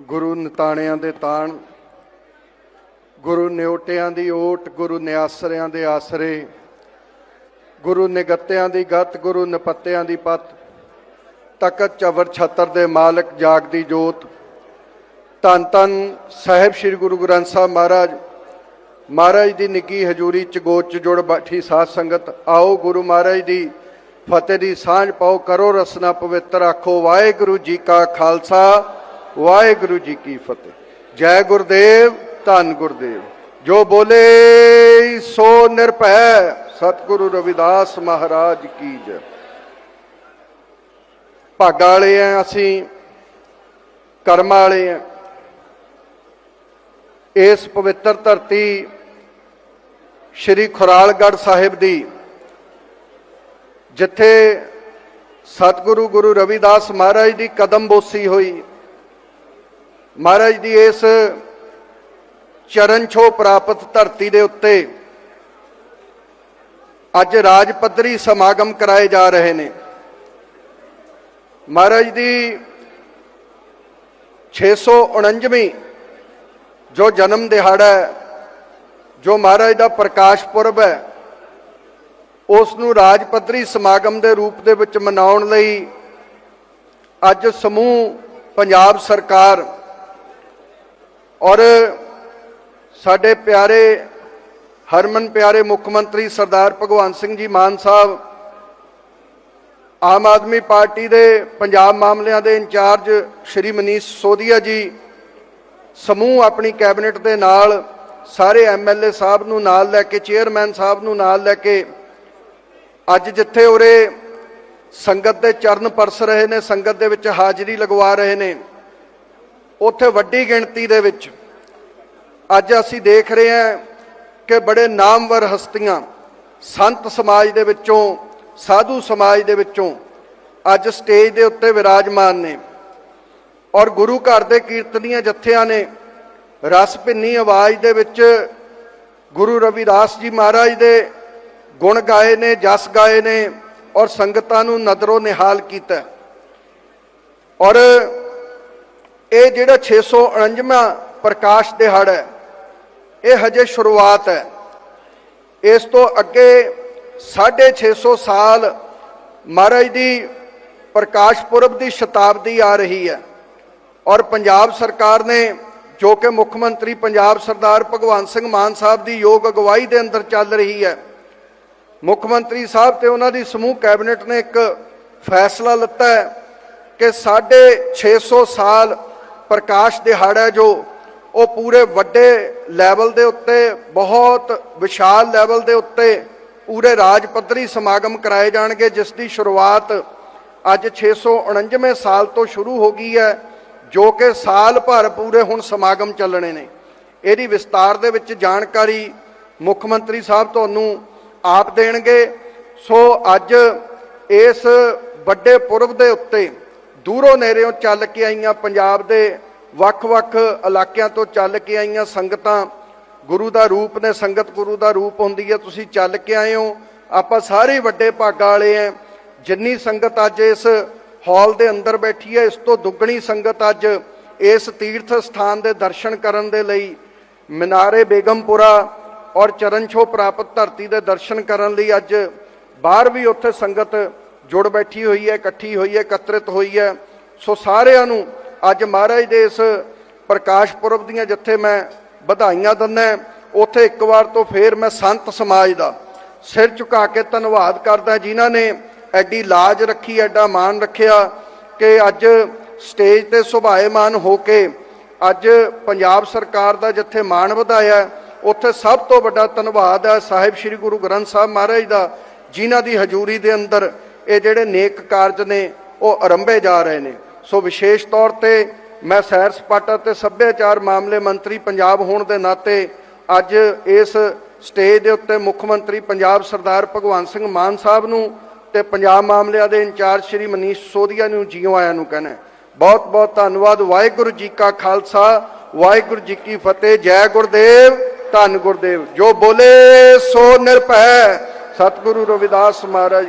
ਗੁਰੂ ਨਿਤਾਣਿਆਂ ਦੇ ਤਾਣ, ਗੁਰੂ ਨਿਉਟਿਆਂ ਦੀ ਓਟ, ਗੁਰੂ ਨਿਆਸਰਿਆਂ ਦੇ ਆਸਰੇ, ਗੁਰੂ ਨਿਗੱਤਿਆਂ ਦੀ ਗਤ, ਗੁਰੂ ਨਪੱਤਿਆਂ ਦੀ ਪਤ, ਤਖਤ ਚਵਰ ਛਤਰ ਦੇ ਮਾਲਕ ਜਾਗਦੀ ਜੋਤ। ਧੰਨ ਧੰਨ ਸਾਹਿਬ ਸ੍ਰੀ ਗੁਰੂ ਗ੍ਰੰਥ ਸਾਹਿਬ ਮਹਾਰਾਜ। ਮਹਾਰਾਜ ਦੀ ਨਿੱਕੀ ਹਜ਼ੂਰੀ ਚ ਗੋਚ ਜੁੜ ਬੈਠੀ ਸਾਧ ਸੰਗਤ। ਆਓ ਗੁਰੂ ਮਹਾਰਾਜ ਦੀ ਫਤਿਹ ਦੀ ਸਾਂਝ ਪਾਓ, ਕਰੋ ਰਸਨਾ ਪਵਿੱਤਰ, ਆਖੋ ਵਾਹਿਗੁਰੂ ਜੀ ਕਾ ਖਾਲਸਾ। ਵਾਹਿਗੁਰੂ ਜੀ ਕੀ ਫਤਿਹ। ਜੈ ਗੁਰਦੇਵ, ਧੰਨ ਗੁਰਦੇਵ। ਜੋ ਬੋਲੇ, ਸੋ ਨਿਰਭੈ। ਸਤਿਗੁਰੂ ਰਵਿਦਾਸ ਮਹਾਰਾਜ ਕੀ ਜੈ। ਭਾਗਾਂ ਵਾਲੇ ਆ ਅਸੀਂ, ਕਰਮ ਵਾਲੇ ਆ। ਇਸ ਪਵਿੱਤਰ ਧਰਤੀ ਸ਼੍ਰੀ ਖੁਰਾਲਗੜ੍ਹ ਸਾਹਿਬ ਦੀ, ਜਿੱਥੇ ਸਤਿਗੁਰੂ ਗੁਰੂ ਰਵਿਦਾਸ ਮਹਾਰਾਜ ਦੀ ਕਦਮ ਬੋਸੀ ਹੋਈ। ਮਹਾਰਾਜ ਦੀ ਇਸ ਚਰਨ ਛੋਹ ਪ੍ਰਾਪਤ ਧਰਤੀ ਦੇ ਉੱਤੇ ਅੱਜ ਰਾਜ ਪੱਧਰੀ ਸਮਾਗਮ ਕਰਾਏ ਜਾ ਰਹੇ ਨੇ। ਮਹਾਰਾਜ ਦੀ 649ਵੀਂ ਜੋ ਜਨਮ ਦਿਹਾੜਾ ਹੈ, ਜੋ ਮਹਾਰਾਜ ਦਾ ਪ੍ਰਕਾਸ਼ ਪੁਰਬ ਹੈ, ਉਸ ਨੂੰ ਰਾਜ ਪੱਧਰੀ ਸਮਾਗਮ ਦੇ ਰੂਪ ਦੇ ਵਿੱਚ ਮਨਾਉਣ ਲਈ ਅੱਜ ਸਮੂਹ ਪੰਜਾਬ ਸਰਕਾਰ ਔਰ ਸਾਡੇ ਪਿਆਰੇ ਹਰਮਨ ਪਿਆਰੇ ਮੁੱਖ ਮੰਤਰੀ ਸਰਦਾਰ ਭਗਵੰਤ ਸਿੰਘ ਜੀ ਮਾਨ ਸਾਹਿਬ, ਆਮ ਆਦਮੀ ਪਾਰਟੀ ਦੇ ਪੰਜਾਬ ਮਾਮਲਿਆਂ ਦੇ ਇੰਚਾਰਜ ਸ਼੍ਰੀ ਮਨੀਸ਼ ਸੋਧੀਆ ਜੀ, ਸਮੂਹ ਆਪਣੀ ਕੈਬਨਿਟ ਦੇ ਨਾਲ ਸਾਰੇ ਐਮਐਲਏ ਸਾਹਿਬ ਨੂੰ ਨਾਲ ਲੈ ਕੇ, ਚੇਅਰਮੈਨ ਸਾਹਿਬ ਨੂੰ ਨਾਲ ਲੈ ਕੇ ਅੱਜ ਜਿੱਥੇ ਉਰੇ ਸੰਗਤ ਦੇ ਚਰਨ ਪਰਸ ਰਹੇ ਨੇ, ਸੰਗਤ ਦੇ ਵਿੱਚ ਹਾਜ਼ਰੀ ਲਗਵਾ ਰਹੇ ਨੇ। ਉੱਥੇ ਵੱਡੀ ਗਿਣਤੀ ਦੇ ਵਿੱਚ ਅੱਜ ਅਸੀਂ ਦੇਖ ਰਹੇ ਹਾਂ ਕਿ ਬੜੇ ਨਾਮਵਰ ਹਸਤੀਆਂ ਸੰਤ ਸਮਾਜ ਦੇ ਵਿੱਚੋਂ, ਸਾਧੂ ਸਮਾਜ ਦੇ ਵਿੱਚੋਂ ਅੱਜ ਸਟੇਜ ਦੇ ਉੱਤੇ ਵਿਰਾਜਮਾਨ ਨੇ। ਔਰ ਗੁਰੂ ਘਰ ਦੇ ਕੀਰਤਨੀਆਂ ਜਥਿਆਂ ਨੇ ਰਸ ਭਿੰਨੀ ਆਵਾਜ਼ ਦੇ ਵਿੱਚ ਗੁਰੂ ਰਵਿਦਾਸ ਜੀ ਮਹਾਰਾਜ ਦੇ ਗੁਣ ਗਾਏ ਨੇ, ਜਸ ਗਾਏ ਨੇ ਔਰ ਸੰਗਤਾਂ ਨੂੰ ਨਦਰੋਂ ਨਿਹਾਲ ਕੀਤਾ। ਔਰ ਇਹ ਜਿਹੜਾ 649ਵਾਂ ਪ੍ਰਕਾਸ਼ ਦਿਹਾੜਾ ਹੈ, ਇਹ ਹਜੇ ਸ਼ੁਰੂਆਤ ਹੈ। ਇਸ ਤੋਂ ਅੱਗੇ 650 ਸਾਲ ਮਹਾਰਾਜ ਦੀ ਪ੍ਰਕਾਸ਼ ਪੁਰਬ ਦੀ ਸ਼ਤਾਬਦੀ ਆ ਰਹੀ ਹੈ ਔਰ ਪੰਜਾਬ ਸਰਕਾਰ ਨੇ, ਜੋ ਕਿ ਮੁੱਖ ਮੰਤਰੀ ਪੰਜਾਬ ਸਰਦਾਰ ਭਗਵੰਤ ਸਿੰਘ ਮਾਨ ਸਾਹਿਬ ਦੀ ਯੋਗ ਅਗਵਾਈ ਦੇ ਅੰਦਰ ਚੱਲ ਰਹੀ ਹੈ, ਮੁੱਖ ਮੰਤਰੀ ਸਾਹਿਬ ਤੇ ਉਹਨਾਂ ਦੀ ਸਮੂਹ ਕੈਬਨਿਟ ਨੇ ਇੱਕ ਫੈਸਲਾ ਲਿੱਤਾ ਹੈ ਕਿ 650 ਸਾਲ ਪ੍ਰਕਾਸ਼ ਦਿਹਾੜਾ ਜੋ ਉਹ ਪੂਰੇ ਵੱਡੇ ਲੈਵਲ ਦੇ ਉੱਤੇ, ਬਹੁਤ ਵਿਸ਼ਾਲ ਲੈਵਲ ਦੇ ਉੱਤੇ ਪੂਰੇ ਰਾਜ ਪੱਧਰੀ ਸਮਾਗਮ ਕਰਾਏ ਜਾਣਗੇ, ਜਿਸ ਦੀ ਸ਼ੁਰੂਆਤ ਅੱਜ 649ਵੇਂ ਸਾਲ ਤੋਂ ਸ਼ੁਰੂ ਹੋ ਗਈ ਹੈ, ਜੋ ਕਿ ਸਾਲ ਭਰ ਪੂਰੇ ਹੁਣ ਸਮਾਗਮ ਚੱਲਣੇ ਨੇ। ਇਹਦੀ ਵਿਸਤਾਰ ਦੇ ਵਿੱਚ ਜਾਣਕਾਰੀ ਮੁੱਖ ਮੰਤਰੀ ਸਾਹਿਬ ਤੁਹਾਨੂੰ ਆਪ ਦੇਣਗੇ। ਸੋ ਅੱਜ ਇਸ ਵੱਡੇ ਪੁਰਬ ਦੇ ਉੱਤੇ ਦੂਰੋਂ ਨੇੜਿਓਂ ਚੱਲ ਕੇ ਆਈਆਂ ਪੰਜਾਬ ਦੇ ਵੱਖ-ਵੱਖ ਇਲਾਕਿਆਂ ਤੋਂ ਚੱਲ ਕੇ ਆਈਆਂ ਸੰਗਤਾਂ, ਗੁਰੂ ਦਾ ਰੂਪ ਨੇ, ਸੰਗਤ ਗੁਰੂ ਦਾ ਰੂਪ ਹੁੰਦੀ ਹੈ, ਤੁਸੀਂ ਚੱਲ ਕੇ ਆਏ ਹੋ, ਆਪਾਂ ਸਾਰੇ ਵੱਡੇ ਭਾਗਾਂ ਵਾਲੇ ਆ ਜਿੰਨੀ ਸੰਗਤ ਅੱਜ ਇਸ ਹਾਲ ਦੇ ਅੰਦਰ ਬੈਠੀ ਹੈ, ਇਸ ਤੋਂ ਦੁੱਗਣੀ ਸੰਗਤ ਅੱਜ ਇਸ ਤੀਰਥ ਸਥਾਨ ਦੇ ਦਰਸ਼ਨ ਕਰਨ ਦੇ ਲਈ ਮਨਾਰੇ ਬੇਗਮਪੁਰਾ ਔਰ ਚਰਨਛੋ ਪ੍ਰਾਪਤ ਧਰਤੀ ਦੇ ਦਰਸ਼ਨ ਕਰਨ ਲਈ ਅੱਜ ਬਾਹਰ ਵੀ ਉੱਥੇ ਸੰਗਤ ਜੁੜ ਬੈਠੀ ਹੋਈ ਹੈ, ਇਕੱਠੀ ਹੋਈ ਹੈ, ਇਕੱਤਰਿਤ ਹੋਈ ਹੈ। ਸੋ ਸਾਰਿਆਂ ਨੂੰ ਅੱਜ ਮਹਾਰਾਜ ਦੇ ਇਸ ਪ੍ਰਕਾਸ਼ ਪੁਰਬ ਦੀਆਂ ਜਿੱਥੇ ਮੈਂ ਵਧਾਈਆਂ ਦਿੰਦਾ, ਉੱਥੇ ਇੱਕ ਵਾਰ ਤੋਂ ਫੇਰ ਮੈਂ ਸੰਤ ਸਮਾਜ ਦਾ ਸਿਰ ਝੁਕਾ ਕੇ ਧੰਨਵਾਦ ਕਰਦਾ ਜਿਨ੍ਹਾਂ ਨੇ ਐਡੀ ਲਾਜ ਰੱਖੀ, ਐਡਾ ਮਾਣ ਰੱਖਿਆ ਕਿ ਅੱਜ ਸਟੇਜ ਤੇ ਸੁਭਾਏਮਾਨ ਹੋ ਕੇ ਅੱਜ ਪੰਜਾਬ ਸਰਕਾਰ ਦਾ ਜਿੱਥੇ ਮਾਣ ਵਧਾਇਆ, ਉੱਥੇ ਸਭ ਤੋਂ ਵੱਡਾ ਧੰਨਵਾਦ ਹੈ ਸਾਹਿਬ ਸ੍ਰੀ ਗੁਰੂ ਗ੍ਰੰਥ ਸਾਹਿਬ ਮਹਾਰਾਜ ਦਾ, ਜਿਨ੍ਹਾਂ ਦੀ ਹਜ਼ੂਰੀ ਦੇ ਅੰਦਰ ਇਹ ਜਿਹੜੇ ਨੇਕ ਕਾਰਜ ਨੇ, ਉਹ ਆਰੰਭੇ ਜਾ ਰਹੇ ਨੇ। ਸੋ ਵਿਸ਼ੇਸ਼ ਤੌਰ ਤੇ ਮੈਂ ਸੈਰ ਸਪਾਟਾ ਤੇ ਸੱਭਿਆਚਾਰ ਮਾਮਲੇ ਮੰਤਰੀ ਪੰਜਾਬ ਹੋਣ ਦੇ ਨਾਤੇ ਅੱਜ ਇਸ ਸਟੇਜ ਦੇ ਉੱਤੇ ਮੁੱਖ ਮੰਤਰੀ ਪੰਜਾਬ ਸਰਦਾਰ ਭਗਵੰਤ ਸਿੰਘ ਮਾਨ ਸਾਹਿਬ ਨੂੰ ਤੇ ਪੰਜਾਬ ਮਾਮਲਿਆਂ ਦੇ ਇੰਚਾਰਜ ਸ਼੍ਰੀ ਮਨੀਸ਼ ਸੋਧੀਆ ਨੂੰ, ਜੀਓ ਆਇਆਂ ਨੂੰ ਕਹਿੰਦਾ ਬਹੁਤ ਬਹੁਤ ਧੰਨਵਾਦ। ਵਾਹਿਗੁਰੂ ਜੀ ਕਾ ਖਾਲਸਾ, ਵਾਹਿਗੁਰੂ ਜੀ ਕੀ ਫਤਿਹ। ਜੈ ਗੁਰਦੇਵ, ਧੰਨ ਗੁਰਦੇਵ। ਜੋ ਬੋਲੇ, ਸੋ ਨਿਰਭੈ। ਸਤਿਗੁਰੂ ਰਵਿਦਾਸ ਮਹਾਰਾਜ